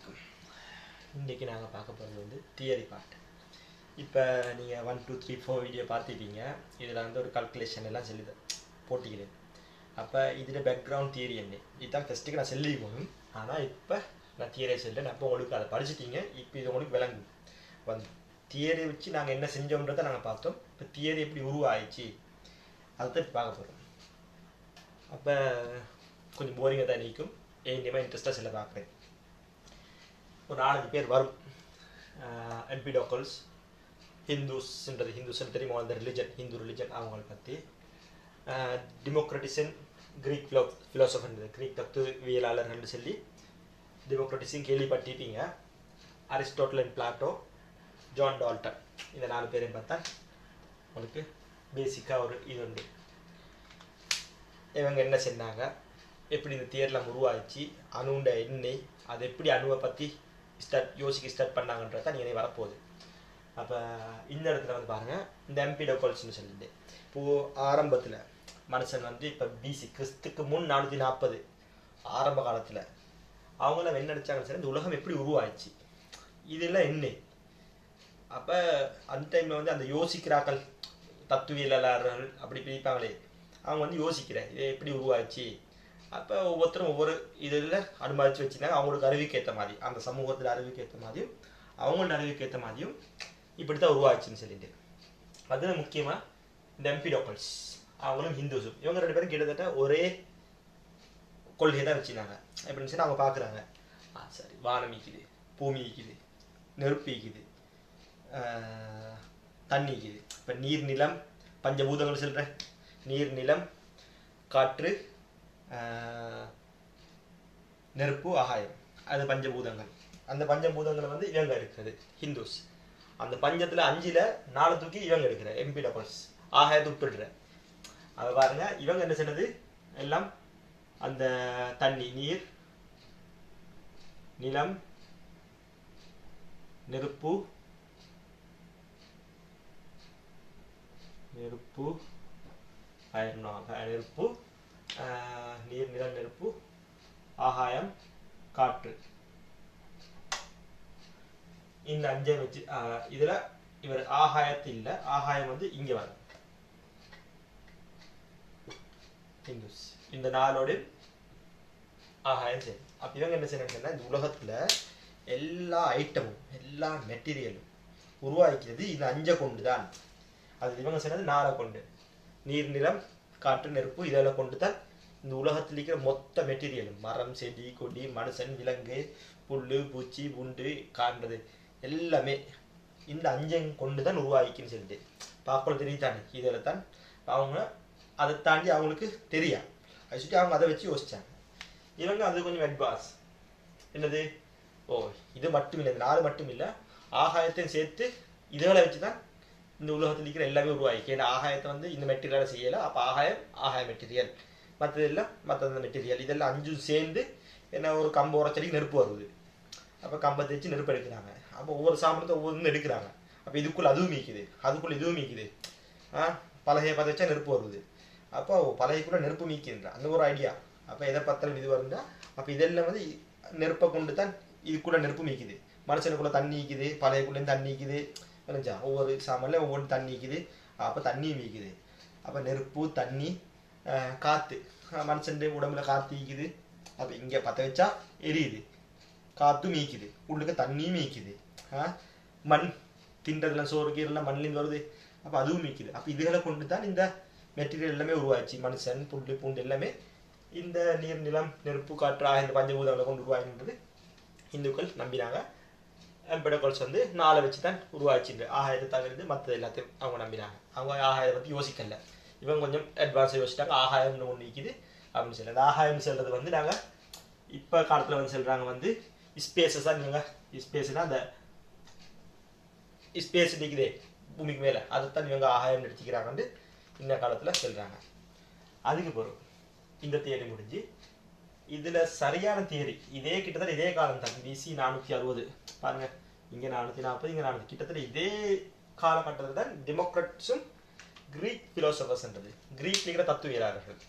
வணக்கம் இன்றைக்கி நாங்கள் பார்க்க போகிறது வந்து தியரி பார்ட் இப்போ நீங்கள் one two three four video பார்த்துருப்பீங்க. இதில் வந்து ஒரு கல்குலேஷன் எல்லாம் சொல்லி போட்டிக்கிறேன் அப்போ இதில் பேக்ரவுண்ட் தியரி என்ன? இதுதான் ஃபஸ்ட்டுக்கு நான் சொல்லி போகணும் ஆனால் இப்போ நான் தியரியை சொல்லிட்டேன். அப்போ உங்களுக்கு அதை படிச்சிட்டீங்க. இப்போ இது உங்களுக்கு விளங்கும். அப்போ அந்த தியரி வச்சு நாங்கள் என்ன செஞ்சோம்ன்றதை நாங்கள் பார்த்தோம். இப்போ தியரி எப்படி உருவாயிடுச்சு அதை தான் இப்போ பார்க்க போகிறோம் அப்போ கொஞ்சம் போரிங்காக தான் நிற்கும். ஏண்டியமாக இன்ட்ரெஸ்ட்டாக சில பார்க்குறேன். ஒரு நாலஞ்சு பேர் வரும். எம்பிடோக்கல்ஸ் ஹிந்துஸ்ன்றது ஹிந்துஸ்ன்னு தெரியுமா? அந்த ரிலிஜன் ஹிந்து ரிலிஜன் அவங்கள பற்றி டெமோக்ரட்டிசன் கிரீக் ஃபிலோ ஃபிலோசஃபர் கிரீக் தத்துவியலாளர்கள்னு சொல்லி டெமோக்ரட்டிஸையும் கேள்விப்பட்டிருப்பீங்க. Aristotle and Plato John Dalton இந்த நாலு பேரையும் பார்த்தா உங்களுக்கு பேசிக்காக ஒரு இது உண்டு. இவங்க என்ன செஞ்சாங்க? எப்படி இந்த தேர்லாம் உருவாச்சு அணுண்ட எண்ணெய் அது எப்படி அணுவை பற்றி ஸ்டார்ட் யோசிக்க ஸ்டார்ட் பண்ணாங்கன்றத நீங்கள் வரப்போகுது. அப்போ இந்த இடத்துல வந்து பாருங்கள் இந்த எம்பிடோகோல்ஸ்னு சொல்லிட்டு இப்போது ஆரம்பத்தில் மனுஷன் வந்து இப்போ பிசி கிறிஸ்துக்கு முன் நானூற்றி நாற்பது ஆரம்ப காலத்தில். அவங்களாம் என்ன நினச்சாங்கன்னு சொல்லி இந்த உலகம் எப்படி உருவாயிடுச்சு? இதெல்லாம் என்ன? அப்போ அந்த டைமில் வந்து அந்த யோசிக்கிறாக்கள் தத்துவியலாளர்கள் அப்படி பிரிப்பாங்களே. அவங்க வந்து யோசிக்கிறேன் இது எப்படி உருவாச்சு அப்போ ஒவ்வொருத்தரும் ஒவ்வொரு இதில் அனுமதிச்சு வச்சுருந்தாங்க. அவங்களுக்கு அறிவுக்கு ஏற்ற மாதிரி அந்த சமூகத்தில் அறிவுக்கு ஏற்ற மாதிரியும் அவங்களோட அறிவுக்கு ஏற்ற மாதிரியும் இப்படி தான் உருவாச்சுன்னு சொல்லிட்டு. அதில் முக்கியமாக இந்த எம்பி டோக்கல்ஸ் அவங்களும் ஹிந்துஸும் இவங்க ரெண்டு பேரும் கிட்டத்தட்ட ஒரே கொள்கையை தான் வச்சுருந்தாங்க. எப்படின்னு சொல்லி அவங்க பார்க்குறாங்க ஆ சரி வானம் ஈக்குது பூமி ஈக்குது நெருப்பு ஈக்குது தண்ணி ஈக்குது இப்போ நீர் நிலம் பஞ்சபூதங்கள் சொல்கிறேன் நீர் நிலம் காற்று நெருப்பு ஆகாயம். அது பஞ்சபூதங்கள். அந்த பஞ்சபூதங்கள் வந்து இவங்க எடுக்கிறது ஹிந்துஸ். அந்த பஞ்சத்தில் அஞ்சில் நாலு தூக்கி இவங்க எடுக்கிற எம்பி டபுள்ஸ் ஆகாயத்தை விட்டுடுற. அதை பாருங்க இவங்க என்ன செய்யறது? எல்லாம் அந்த தண்ணி நீர் நிலம் நெருப்பு நெருப்பு நெருப்பு நீர் நிலம் நெருப்பு ஆகாயம் காற்று. இந்த அஞ்சை வச்சு இதுல இவர் ஆகாயத்து இல்ல ஆகாயம் வந்து இங்க வரும். ஹிந்துஸ் இந்த நாளோடு ஆகாயம் சரி அப்ப இவங்க என்ன செய்யறாங்கன்னா இந்த உலகத்துல எல்லா ஐட்டமும் எல்லா மெட்டீரியலும் உருவாக்கிறது இந்த அஞ்சை கொண்டு தான் அது இவங்க சொன்னது நாளை கொண்டு. நீர் நிலம் காற்று நெருப்பு இதெல்லாம் கொண்டு தான் இந்த உலகத்தில் இருக்கிற மொத்த மெட்டீரியலும் மரம் செடி கொடி மனுஷன் விலங்கு புல் பூச்சி புண்டு காண்றது எல்லாமே இந்த அஞ்சம் கொண்டு தான் உருவாக்கின்னு சொல்லிட்டு. பார்க்கல தெரியுதானே? இதில் தான் அவங்க அதை தாண்டி அவங்களுக்கு தெரியும் அது சுற்றி அவங்க அதை வச்சு யோசிச்சாங்க. இவங்க அது கொஞ்சம் அட்வான்ஸ் என்னது? ஓ இது மட்டும் இல்லை நாலு மட்டும் இல்லை. ஆகாயத்தையும் சேர்த்து இதுகளை வச்சு தான் இந்த உலகத்தில் இருக்கிற எல்லாமே உருவாக்கி ஏன்னா ஆகாயத்தை வந்து இந்த மெட்டீரியலை செய்யலை. அப்போ ஆகாயம் ஆகாய மெட்டீரியல் மற்றதெல்லாம் மற்ற மெட்டீரியல் இதெல்லாம் அஞ்சும் சேர்ந்து என்ன ஒரு கம்பு உரச்சடிக்கு நெருப்பு வருது. அப்போ கம்பை தேய்ச்சி நெருப்பு எடுக்கிறாங்க. அப்போ ஒவ்வொரு சாமானத்தை ஒவ்வொன்று எடுக்கிறாங்க. அப்போ இதுக்குள்ளே அதுவும் மீக்குது. அதுக்குள்ளே இதுவும் மீக்குது. ஆ? பலகையை பற்ற வச்சா நெருப்பு வருது. அப்போ பலகைக்குள்ளே நெருப்பு மீக்கின்ற அந்த ஒரு ஐடியா அப்போ எதை பத்திரம் இது வருந்தா அப்போ இதெல்லாம் வந்து நெருப்பை கொண்டு தான் இதுக்குள்ளே நெருப்பு மீக்குது. மனுஷனுக்குள்ளே தண்ணி ஈக்குது. பழையக்குள்ளேயும் தண்ணி ஈக்குது. நினைச்சா ஒவ்வொரு சாமான்ல ஒவ்வொன்று தண்ணி ஈக்குது அப்போ தண்ணியும் மீக்குது அப்போ நெருப்பு தண்ணி காற்று மனுஷன் உடம்புல காற்று ஈக்குது அப்போ இங்கே பற்ற வச்சா எரியுது. காற்றும் மீக்குது உள்ளுக்கு தண்ணியும் மீக்குது மண் தின்றதுலாம் சோறு கீரெல்லாம் மண்ணிலேருந்து வருது. அப்போ அதுவும் மீக்குது அப்போ இதுகளை கொண்டு தான் இந்த மெட்டீரியல் எல்லாமே உருவாச்சு. மனுஷன் புல் பூண்டு எல்லாமே இந்த நீர் நிலம் நெருப்பு காற்று ஆகிய பஞ்சபூதங்களை கொண்டு உருவாகின்றது. இந்துக்கள் நம்பினாங்க. எம்படகோல்ஸ் வந்து நாளை வச்சு தான் உருவாச்சுண்டு ஆகாயத்தை தவிர்த்து மற்றது எல்லாத்தையும் அவங்க நம்பினாங்க. அவங்க ஆகாயத்தை பற்றி யோசிக்கல. இவங்க கொஞ்சம் அட்வான்ஸாக யோசிச்சிட்டாங்க. ஆகாயம்னு ஒன்று நிற்கிது அப்படின்னு சொல்லி அந்த ஆகாயம் செல்றது வந்து நாங்கள் இப்போ காலத்தில் வந்து சொல்கிறாங்க வந்து ஸ்பேஸஸ் தான் இவங்க ஸ்பேஸ்னா அந்த ஸ்பேஸ் நிற்குதே பூமிக்கு மேலே. அதைத்தான் இவங்க ஆகாயம் நடிச்சிக்கிறாங்கன்னு இந்த காலத்தில் சொல்கிறாங்க அதுக்கு பிறகு இந்த தேதி முடிஞ்சு இதில் சரியான தியரி இதே கிட்டத்தட்ட இதே காலம் தான். பிசி நானூற்றி அறுபது. பாருங்க. இங்கே நானூற்றி நாற்பது இங்கே நானூற்றி கிட்டத்தட்ட இதே காலகட்டத்தில் தான் டெமோக்ரட்ஸும் கிரீக் பிலோசபர்ஸ்ன்றது கிரீக் இருக்கிற தத்துவியலாளர்கள்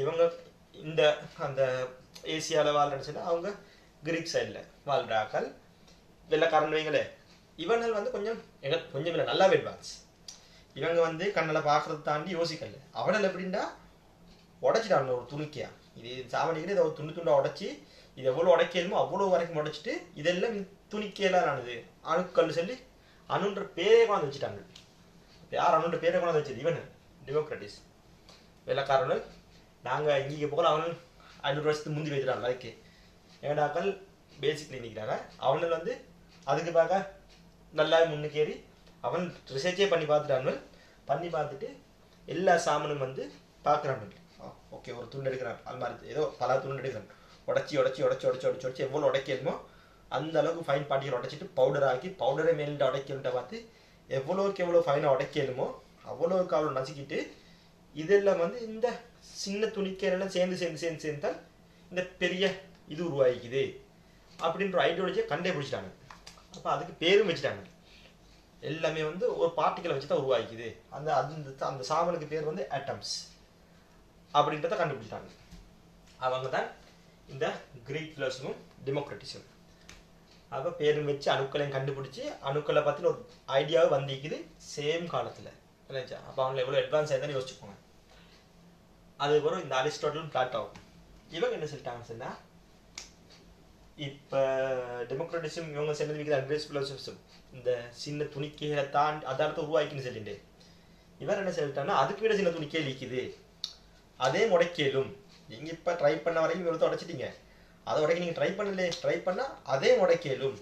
இவங்க இந்த அந்த ஏசியாவில் வாழ்றேன்னு அவங்க கிரீக் சைடில் வாழ்றாக்கள் வெள்ளக்காரன் வைங்களே இவங்கள் வந்து கொஞ்சம் எங்க கொஞ்சம் இல்லை நல்லாவே அட்வான்ஸ் இவங்க வந்து கண்ணில் பார்க்கறத தாண்டி யோசிக்கல. அவனல் எப்படின்னா உடைச்சிட்டாங்க ஒரு துணிக்கையா. இது சாமணிக்கிற இதை துண்டு துண்டா உடைச்சி இது எவ்வளோ உடைக்கலுமோ அவ்வளோ வரைக்கும் உடைச்சிட்டு இதெல்லாம் துணிக்கேலாம் ஆனது. அணுக்கல் சொல்லி அணுன்ற பேரே கொண்டு வச்சுட்டாங்க. யார் அணுன்ற பேரே கொண்டு வச்சது? இவன். டெமோக்ராட்டிஸ். வெள்ளக்காரனு நாங்கள் இங்கே போகல அவன் ஐநூறு வருஷத்துக்கு முந்தி வைக்கிறாங்க அதுக்கு ஏடாக்கள் பேசிக்லி நிற்கிறாங்க அவனில் வந்து அதுக்கு பார்க்க நல்லா முன்னுக்கேறி அவன் ரிசர்ச்சே பண்ணி பார்த்துட்டாங்க பண்ணி பார்த்துட்டு எல்லா சாமனும் வந்து பார்க்குறாங்க ஓகே ஒரு துண்டு எடுக்கிறான் அது மாதிரி ஏதோ பல துண்டு எடுக்கிறான் உடச்சி உடச்சி உடச்சி உடச்சி உடச்சி உடச்சி எவ்வளோ உடைக்கணுமோ அந்த அளவுக்கு ஃபைன் பாட்டிகள் உடைச்சிட்டு பவுடர் ஆக்கி பவுடரை மேலிட்டு உடைக்கணுன்ட்ட பார்த்து எவ்வளோக்கு எவ்வளோ ஃபைனாக உடைக்கணுமோ அவ்வளோக்கு அவ்வளோ நசுக்கிட்டு இதெல்லாம் வந்து இந்த சின்ன துணிக்கையெல்லாம் சேர்ந்து சேர்ந்து சேர்ந்து சேர்ந்தால் இந்த பெரிய இது உருவாகிக்குது அப்படின்ற ஐடியாலஜியை கண்டே பிடிச்சிட்டாங்க அப்போ அதுக்கு பேரும் வச்சுட்டாங்க. எல்லாமே வந்து ஒரு பார்ட்டிக்கலை வச்சு தான் உருவாகிக்குது. அந்த அது அந்த சாமனுக்கு பேர் வந்து ஆட்டம்ஸ் அப்படின்றத கண்டுபிடிச்சாங்க அவங்க தான் இந்த கிரீக் பிலோசமும் டெமோக்ரட்டிஸும் அப்போ பேரும் வச்சு அணுக்களையும் கண்டுபிடிச்சி அணுக்களை பற்றின ஒரு ஐடியாவும் வந்திக்குது சேம் காலத்தில். இல்லைச்சா அப்போ அவங்களை எவ்வளோ அட்வான்ஸ் ஆயிருந்தாலும் யோசிச்சுக்கோங்க. அதுக்கப்புறம் இந்த அரிஸ்டாட்டலும் பிளாட்டாவும் இவங்க என்ன சொல்லிட்டாங்க சொன்னால் இப்போ டெமோக்ரட்டிசம் இவங்க சேர்ந்து வைக்கிற அட்வைஸ் ஃபிலோசபிசம் இந்த சின்ன துணிக்கைகளை தாண்டி அதாரத்தை உருவாக்கின்னு சொல்லிட்டு இவர் என்ன சொல்லிட்டாங்கன்னா அதுக்கு விட சின்ன துணிக்கே லீக்குது. அதே முடைக்கலும் நீங்கள் இப்போ ட்ரை பண்ண வரைக்கும் இவ்வளோ உடைச்சிட்டீங்க. அதை உடைக்க நீங்கள் ட்ரை பண்ணலையே ட்ரை பண்ணால் அதே முடைக்கலும்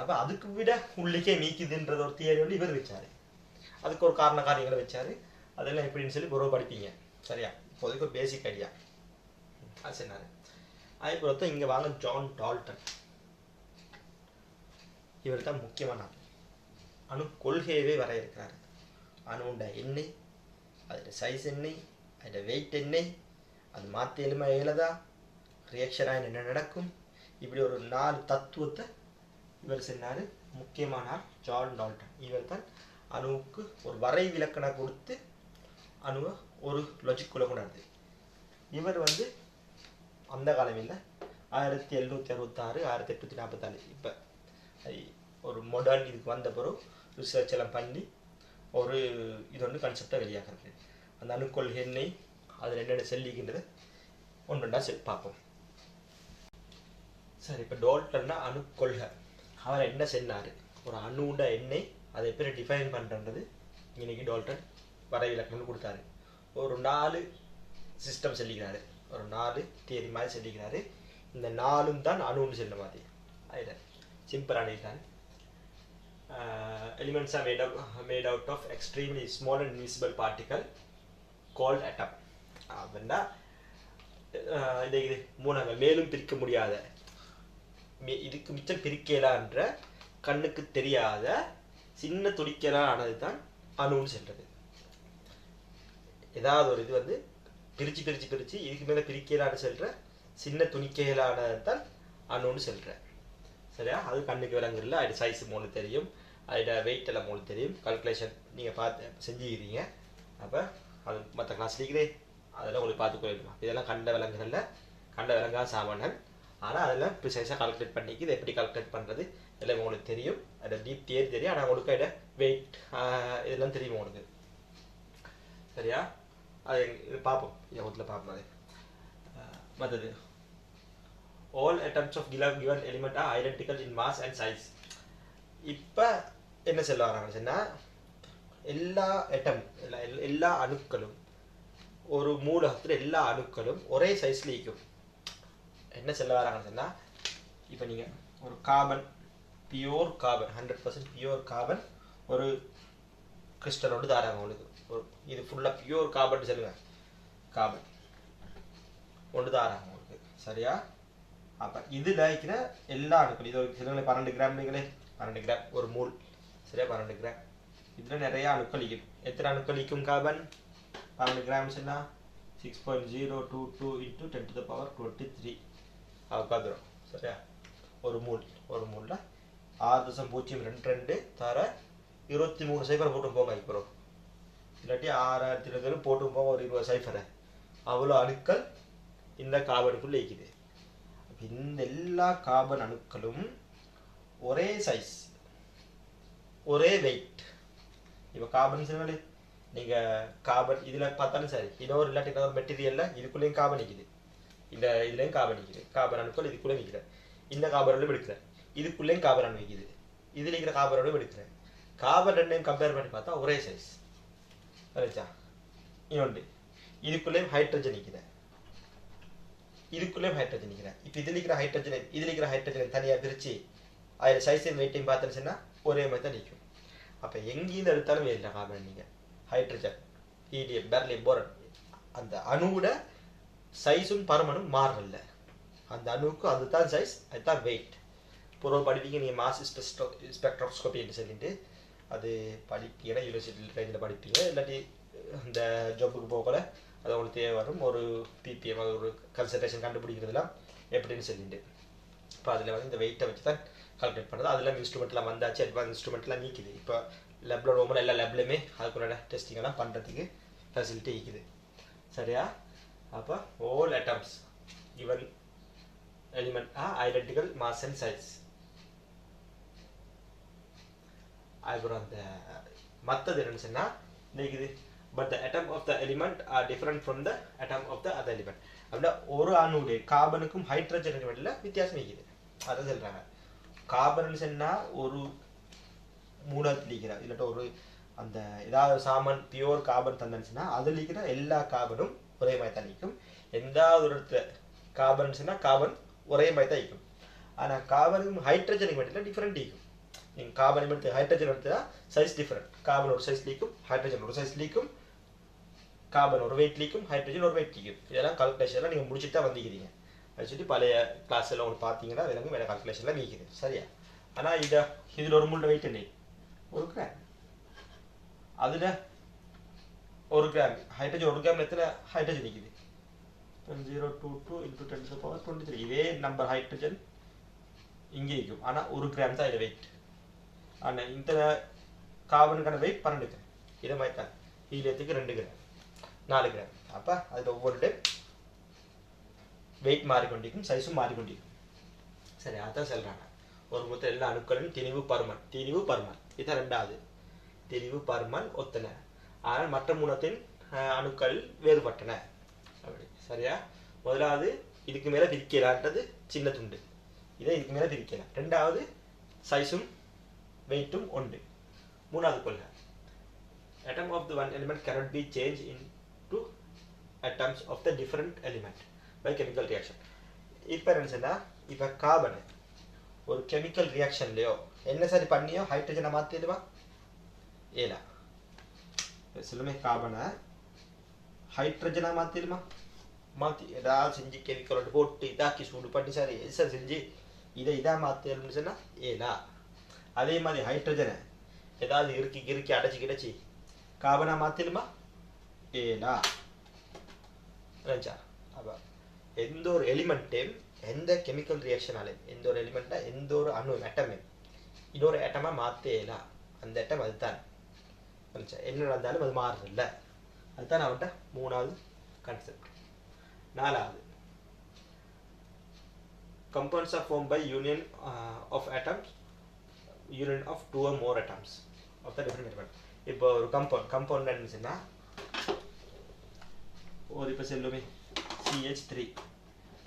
அப்போ அதுக்கு விட உள்ளிக்கே நீக்குதுன்றது ஒரு தியரி வந்து இவர் வச்சார். அதுக்கு ஒரு காரண காரியங்களை வச்சார். அதெல்லாம் எப்படின்னு சொல்லி குரோ படிப்பீங்க. சரியா? இப்போதைக்கு ஒரு பேசிக் ஐடியா அது சொன்னாரு. அதுக்கப்புறம் இங்கே வாங்க ஜான் டால்டன் இவர் தான் முக்கியமான அணு கொள்கையவே வரையறுக்கிறாரு. அணுண்ட எண்ணெய் அதோட சைஸ் எண்ணெய் அதோட வெயிட் என்ன அது மாற்றி எலுமா இயலதா ரியாக்ஷனாக என்ன நடக்கும் இப்படி ஒரு நாலு தத்துவத்தை இவர் சொன்னார் முக்கியமான ஆள் ஜான் டால்டன் இவர் தான் அணுவுக்கு ஒரு வரை விலக்கணம் கொடுத்து அணுவை ஒரு லொஜிக்குள்ளே கொண்டாடுது இவர் வந்து அந்த காலம் இல்லை ஆயிரத்தி எழுநூற்றி அறுபத்தாறு ஆயிரத்தி எட்நூற்றி நாற்பத்தாறு இப்போ ஒரு மாடர்ன் இதுக்கு வந்த பிறகு ரிசர்ச் எல்லாம் பண்ணி ஒரு இது ஒன்று கான்செப்டை வெளியாகிறது அந்த அணுக்கொள் எண்ணெய் அதில் என்னென்ன செல்லிக்கின்றது ஒன்றுண்டா செல் பார்ப்போம். சரி இப்போ டோல்டன்னா அணுக்கொள்கை. அவர் என்ன சென்னார்? ஒரு அணுண்ட எண்ணெய் அதை எப்படி டிஃபைன் பண்ணுறது இன்றைக்கி டோல்டன் வரைவிலக்கணம்னு கொடுத்தாரு. ஒரு நாலு சிஸ்டம் சொல்லிக்கிறாரு. ஒரு நாலு தேதி மாதிரி சொல்லிக்கிறாரு. இந்த நாலும் தான் அணுன்னு செல்ல மாதிரி. அதில் சிம்பிளான இதுதான் elements are made made out of extremely small and invisible particle called atom அப்படின்னா இது இது மூணாங்க மேலும் பிரிக்க முடியாத இதுக்கு மிச்சம் பிரிக்கலான்ற கண்ணுக்கு தெரியாத சின்ன துடிக்கலாம் ஆனது தான் அணுன்னு சொல்றது. ஏதாவது ஒரு இது வந்து பிரிச்சு பிரிச்சு பிரிச்சு இதுக்கு மேல பிரிக்கலான்னு சொல்ற சின்ன துணிக்கைகளானது தான் அணுன்னு சொல்ற. சரியா? அது கண்ணுக்கு விளங்குறதுல அது சைஸ் மூணு தெரியும் அதோட வெயிட் எல்லாம் மூணு தெரியும். கல்குலேஷன் நீங்க பார்த்து செஞ்சுக்கிறீங்க. அப்போ அது மற்ற கிளாஸ் லீக்கிறே அதெல்லாம் உங்களுக்கு பார்த்து கொள்ளணுமா இதெல்லாம் கண்ட விலங்குகளில் கண்ட விலங்கா சாமான்கள். ஆனால் அதெல்லாம் ப்ரிசைஸாக கால்குலேட் பண்ணிக்கு இதை எப்படி கால்குலேட் பண்ணுறது எல்லாம் உங்களுக்கு தெரியும். அதில் டீப் தியரி தெரியும். ஆனால் உங்களுக்கு அதோட வெயிட் இதெல்லாம் தெரியும் உங்களுக்கு. சரியா? அது இது பார்ப்போம். யோகத்தில் பார்ப்போம் அது. மற்றது. All atoms of given given element are identical in mass and size இப்போ என்ன சொல்ல வராங்க சொன்னால் எல்லா ஐட்டம் எல்லா எல்லா அணுக்களும் ஒரு மூலகத்தில் எல்லா அணுக்களும் ஒரே சைஸில் இருக்கும் என்ன சொல்ல வராங்கன்னு சொன்னால் இப்போ நீங்கள் ஒரு carbon pure carbon hundred percent pure carbon ஒரு கிறிஸ்டல் ஒன்று தாராங்க உங்களுக்கு. ஒரு இது ஃபுல்லாக பியூர் கார்பன் சொல்லுங்க கார்பன் ஒன்று தாராங்க உங்களுக்கு. சரியா? அப்போ இதில் இருக்கிற எல்லா அணுக்கள் இது ஒரு சில பன்னெண்டு கிராம் நீங்களே பன்னெண்டு கிராம் ஒரு மூல் சரியா? பன்னெண்டு கிராம் இதில் நிறைய அணுக்களிக்கும் எத்தனை அணுக்களிக்கும் கார்பன் பன்னெண்டு gram six point zero two two into ten to the power twenty three உட்காந்துரும் சரியா? ஒரு மூல் ஒரு மூலில் ஆறு தசம் பூஜ்ஜியம் ரெண்டு ரெண்டு தர இருபத்தி மூணு சைஃபர் போட்டு போங்க இப்போ. இல்லாட்டி ஆறாயிரத்தி இருபது போட்டு போங்க ஒரு இருபது சைஃபரை அவ்வளோ அணுக்கள் இந்த கார்பனுக்குள்ளே இருக்குது. இந்த எல்லா கார்பன் அணுக்களும் ஒரே சைஸ் ஒரே வெயிட் இப்போ கார்பன் சொன்னாலே நீங்கள் கார்பன் இதில் பார்த்தாலும் சரி இன்னொரு இல்லாட்டி இன்னொரு மெட்டீரியலில் இதுக்குள்ளேயும் கார்பன் நிற்குது இந்த இதுலேயும் கார்பன் நிற்குது கார்பன் அணுக்கள் இதுக்குள்ளே நிற்கிறேன் இந்த கார்பனோட எடுக்கிறேன் இதுக்குள்ளேயும் கார்பன் அணு நிற்குது இதில் இருக்கிற காபரோடு எடுக்கிறேன் கார்பன் ரெண்டையும் கம்பேர் பண்ணி பார்த்தா ஒரே சைஸ் சரிச்சா இன்னொன்று இதுக்குள்ளேயும் ஹைட்ரஜன் நிற்கிறேன் இதுக்குள்ளேயும் ஹைட்ரஜன் நிற்கிறேன் இப்போ இதில் இருக்கிற ஹைட்ரஜனை இதில் இருக்கிற ஹைட்ரஜனை தனியாக பிரித்து அதில் சைஸையும் வெயிட்டையும் பார்த்துன்னு சொன்னா ஒரே மாதிரி தான் நிற்கும் அப்போ எங்கேருந்து எடுத்தாலும் வேலை கார்பன் நீங்கள் ஹைட்ரஜன் ஈடியம் பெர்லியம் போரன் அந்த அணுவோட சைஸும் பருமனும் மாறல அந்த அணுவுக்கு அதுதான் சைஸ் அதுதான் வெயிட் பூர்வ படிப்பீங்க நீங்கள் மாஸ் ஸ்பெக்ட்ரோ ஸ்பெக்ட்ரோஸ்கோப்பின்னு சொல்லிட்டு அது படிப்பீங்கன்னா யூனிவர்சிட்டியில் ட்ரெயினில் படிப்பீங்க. இல்லாட்டி அந்த ஜாப்புக்கு போகல அது உங்களுக்கு தேவை வரும். ஒரு பிபிஎம் ஒரு கன்சன்ட்ரேஷன் கண்டுபிடிக்கிறதுலாம் எப்படின்னு சொல்லிட்டு. இப்போ அதில் வந்து இந்த வெயிட்டை வச்சு தான் கால்குலேட் பண்ணுறது அதெல்லாம் இன்ஸ்ட்ருமெண்ட்லாம் வந்தாச்சு. அட்வான்ஸ் இன்ஸ்ட்ருமெண்ட்லாம் நீக்குது. இப்போ லெப்ல ரோமன் எல்லா லெப்லையுமே அதுக்குள்ள டெஸ்டிங் எல்லாம் பண்ணுறதுக்கு ஃபெசிலிட்டி இருக்குது. சரியா? அப்போ all atoms given element are identical mass and size. அப்புறம் அந்த மற்றது என்னன்னு சொன்னா இது but the atom of the element are different from the atom of the other element. அப்படின்னா ஒரு அணுடைய கார்பனுக்கும் ஹைட்ரஜன் எலிமெண்ட்ல வித்தியாசம் இருக்குது. அதை சொல்றாங்க. கார்பன் சொன்னா ஒரு மூலத்தில் இருக்கிற இல்லாட்ட ஒரு அந்த ஏதாவது சாமான் பியோர் கார்பன் தந்தனுச்சுன்னா அதில் இருக்கிற எல்லா கார்பனும் ஒரே மாதிரி தான் நிற்கும் எந்த ஒரு இடத்துல கார்பன் காபன் கார்பன் ஒரே மாதிரி தான் நிற்கும் ஆனால் கார்பனுக்கும் ஹைட்ரஜனுக்கு மட்டும் டிஃப்ரெண்ட் இருக்கும் நீங்கள் கார்பன் எடுத்து ஹைட்ரஜன் எடுத்தா சைஸ் டிஃப்ரெண்ட் கார்பன் ஒரு சைஸ் லீக்கும் ஹைட்ரஜன் ஒரு சைஸ் லீக்கும் கார்பன் ஒரு வெயிட் லீக்கும் ஹைட்ரஜன் ஒரு வெயிட் லீக்கும் இதெல்லாம் கால்குலேஷன்லாம் நீங்கள் முடிச்சுட்டு தான் வந்திக்கிறீங்க வச்சுட்டு பழைய கிளாஸ் எல்லாம் ஒன்று பார்த்தீங்கன்னா எனக்கு வேலை கால்குலேஷன்லாம் நீக்குது. சரியா? ஆனால் இதை இதில் ஒரு மூணு வெயிட் இல்லை. ஒரு கிராம் அதில் ஒரு கிராம் ஹைட்ரஜன் ஒரு கிராம் எத்தனை? ஹைட்ரஜன் நிற்குது zero two two into ten power twenty three இதே நம்பர் ஹைட்ரஜன் இங்கே இருக்கும். ஆனால் ஒரு கிராம் தான் இதில் வெயிட் ஆனால் இந்த கார்பனுக்கான வெயிட் பன்னெண்டு கிராம் இதை மாதிரி தான் ஹீலியத்துக்கு ரெண்டு கிராம் நாலு கிராம் அப்போ அதில் ஒவ்வொரு டைம் வெயிட் மாறிக்கொண்டிருக்கும் சைஸும் மாறிக்கொண்டிருக்கும். சரி அதான் சொல்கிறாங்க ஒரு மொத்தம் எல்லா அணுக்களும் திணிவு பருமன் திணிவு பருமன். இதுதான் ரெண்டாவது திணிவு பருமன் ஒத்தனை. ஆனால் மற்ற மூணத்தின் அணுக்கள் வேறுபட்டன. அப்படி. சரியா? முதலாவது இதுக்கு மேலே பிரிக்கலான்றது சின்ன துண்டு. இதை இதுக்கு மேலே பிரிக்கலாம். ரெண்டாவது சைஸும் வெயிட்டும் உண்டு மூணாவது கொள்கை atom of the one element cannot be changed into atoms of the different element. by chemical reaction இப்போ என்ன சொன்னா இப்போ கார்பன் ஒரு கெமிக்கல் ரியாக்ஷன்லையோ என்ன சரி பண்ணியோ ஹைட்ரஜனை மாற்றிடுவா ஏலா சொல்லுமே கார்பனை ஹைட்ரஜனாக மாற்றிடுமா மாற்றி ஏதாவது செஞ்சு கெமிக்கல் போட்டு இதாக்கி சூடு பண்ணி சார் சார் செஞ்சு இதை இதாக மாற்றணும்னு சொன்னால் ஏலா அதே மாதிரி ஹைட்ரஜனை ஏதாவது இறுக்கி கிறுக்கி அடைச்சி கிடச்சி கார்பனா மாற்றிடுமா ஏலா நினச்சா அப்போ எந்த ஒரு எலிமெண்ட்டையும் எந்த கெமிக்கல் ரியாக்ஷனாலையும் எந்த ஒரு எலிமெண்ட்டை எந்த ஒரு அணு அட்டமே இன்னொரு ஆட்டமாக மாற்றேலாம் அந்த அட்டம் அதுதான். என்ன நடந்தாலும் அது மாறுறதில்ல அதுதான் அவன்கிட்ட மூணாவது கான்செப்ட் நாலாவது. Compounds are formed by union uh, of atoms union of two or more atoms. of the different element இப்போ ஒரு கம்பவுண்ட் கம்பவுண்ட் இருந்துச்சுன்னா ஒரு இப்போ செல்லுமே சிஹெச் த்ரீ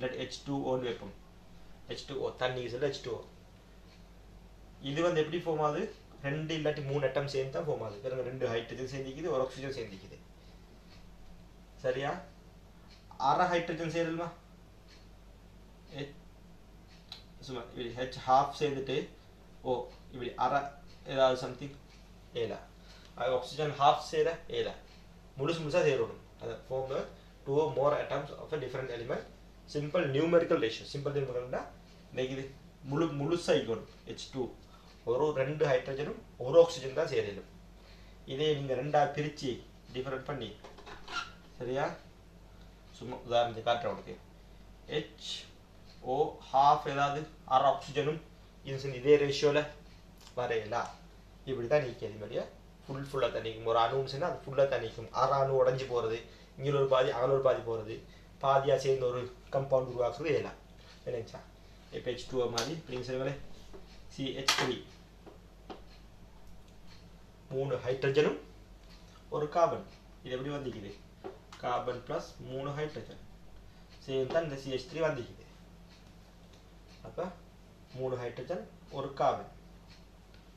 இல்லாட்டி ஹெச் டூ வைப்போம் ஹெச் டூ ஓ சொல்ல ஹெச் டூ ஓ இது வந்து எப்படி ஃபார்ம் ஆகுது? ரெண்டு இல்லாட்டி மூணு அட்டம் சேர்ந்து தான் ஃபார்ம் ஆகுது. பாருங்க ரெண்டு ஹைட்ரஜன் சேர்ந்திக்குது ஒரு ஆக்சிஜன் சேர்ந்திக்குது. சரியா? அரை ஹைட்ரஜன் சேரலுமா? சும்மா இப்படி ஹெச் ஹாஃப் சேர்ந்துட்டு ஓ இப்படி அரை ஏதாவது சம்திங் ஏலா அது ஆக்சிஜன் ஹாஃப் சேர ஏலா முழுசு முழுசாக சேரணும் அதை form two more atoms of a different element simple numerical ratio simple நியூமெரிக்கல்னா இன்னைக்கு இது முழு முழுசாக இருக்கணும் ஹெச் டூ ஒரு ரெண்டு ஹைட்ரஜனும் ஒரு ஆக்சிஜன் தான் சேரலும். இதே நீங்கள் ரெண்டாக பிரித்து டிஃப்ரெண்ட் பண்ணி சரியா? சும்மா உதாரணத்தை காட்டுறேன் உனக்கு ஹெச் ஓ ஹாஃப் ஏதாவது ஆறு ஆக்சிஜனும் இது இதே ரேஷியோவில் வரையலாம் இப்படி தான் நீக்கி அதே மாதிரியா? ஃபுல் ஃபுல்லாக தண்ணிக்கும் ஒரு அணுன்னு சொன்னால் அது ஃபுல்லாக தண்ணிக்கும் ஆறு அரை அணு உடஞ்சி போகிறது இங்கே ஒரு பாதி அங்கே ஒரு பாதி போகிறது பாதியாக சேர்ந்து ஒரு கம்பவுண்ட் உருவாக்குறது இதெல்லாம் என்னச்சா இப்போ ஹெச் டூ மாதிரி இப்படிங்க சொல்லுங்களே சிஹெச் த்ரீ மூணு ஹைட்ரஜனும் ஒரு கார்பன் இது எப்படி வந்துக்குது கார்பன் ப்ளஸ் மூணு ஹைட்ரஜன் சேர்ந்து தான் இந்த சிஹெச் த்ரீ வந்துக்குது அப்போ மூணு ஹைட்ரஜன் ஒரு கார்பன்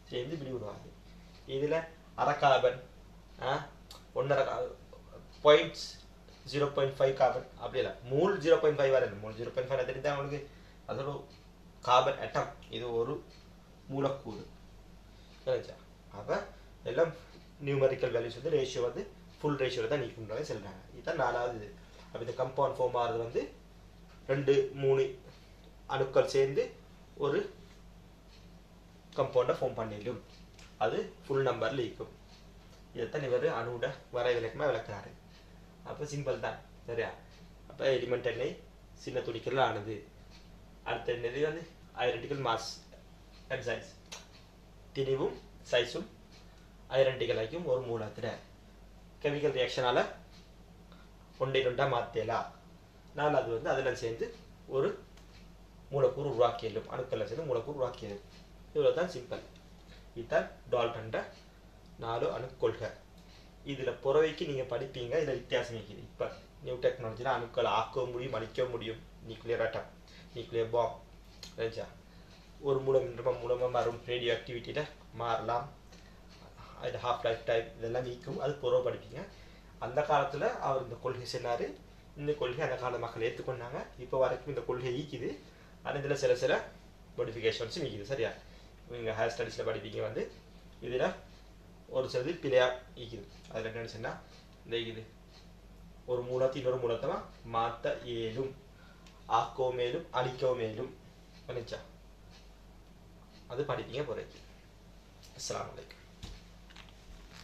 சேர்ந்து இப்படி உருவாகுது இதில் அரை கார்பன் ஆ ஒன்றரை points zero point five carbon அப்படி இல்லை. மூல் ஜீரோ பாயிண்ட் ஃபைவ் வரணும் மூல் ஜீரோ பாயிண்ட் ஃபைவ் தெரிஞ்சா அவங்களுக்கு அதோட கார்பன் அட்டம் இது ஒரு மூலக்கூறு. சரிச்சா அப்போ எல்லாம் நியூமரிக்கல் வேல்யூஸ் வந்து ரேஷியோ வந்து ஃபுல் ரேஷியோவில் தான் நீக்கணுன்றாங்க சொல்கிறாங்க இதுதான் நாலாவது இது. அப்போ இந்த கம்பவுண்ட் ஃபார்ம் ஆகிறது வந்து ரெண்டு மூணு அணுக்கள் சேர்ந்து ஒரு கம்பவுண்டை ஃபார்ம் பண்ணிடும். அது ஃபுல் நம்பரில் இருக்கும் இதைத்தான் இவர் அணுவோட வரை விளக்கமாக விளக்குறாரு. அப்போ சிம்பிள் தான். சரியா? அப்போ எலிமெண்ட் எண்ணெய் சின்ன துணிக்கல் ஆனது. அடுத்த என்னது வந்து ஐடென்டிக்கல் மாஸ் அண்ட் சைஸ் திணிவும் சைஸும் ஐடென்டிக்கல் ஆகியும் ஒரு மூலத்தில். கெமிக்கல் ரியாக்ஷனால் ஒன்றை ரெண்டாக மாற்றலாம் நான் அது வந்து அதில் சேர்ந்து ஒரு மூலக்கூறு உருவாக்கியலும் அணுக்களில் சேர்ந்து மூலக்கூறு உருவாக்கியலும். இவ்வளோ தான் சிம்பிள் இதுதான் டால்டன்ற நாலு அணுக்கொள்கை இதில் புறவைக்கு நீங்கள் படிப்பீங்க இதில் வித்தியாசம் இருக்குது. இப்போ நியூ டெக்னாலஜினா அணுக்களை ஆக்கவும் முடியும் அழிக்க முடியும். நியூக்ளியர் ஆட்டம் நியூக்ளியர் பாம் ரைச்சா ஒரு மூலம் இன்னொரு மூலமாக மாறும். ரேடியோ ஆக்டிவிட்டியில் மாறலாம். அது ஹாஃப் லைஃப் டைம் இதெல்லாம் நீக்கும். அது புறவை படிப்பீங்க. அந்த காலத்தில் அவர் இந்த கொள்கை சொன்னார். இந்த கொள்கை அந்த கால மக்கள் ஏற்றுக்கொண்டாங்க இப்போ வரைக்கும் இந்த கொள்கை ஈக்குது ஆனால் இதில் சில சில மோடிஃபிகேஷன்ஸும் ஈக்குது சரியா? நீங்கள் ஹையர் ஸ்டடீஸில் படிப்பீங்க வந்து. இதில் ஒரு சிலது பிழையாக ஈக்குது. அதில் என்னென்னு சொன்னால் இந்த இது. ஒரு மூலத்தை இன்னொரு மூலத்தை மாற்ற இயலும். ஆக்கோ மேலும் அழிக்கோ மேலும் பண்ணிச்சா அது படிப்பீங்க போகிறீங்க அஸ்லாம் வலைக்கம்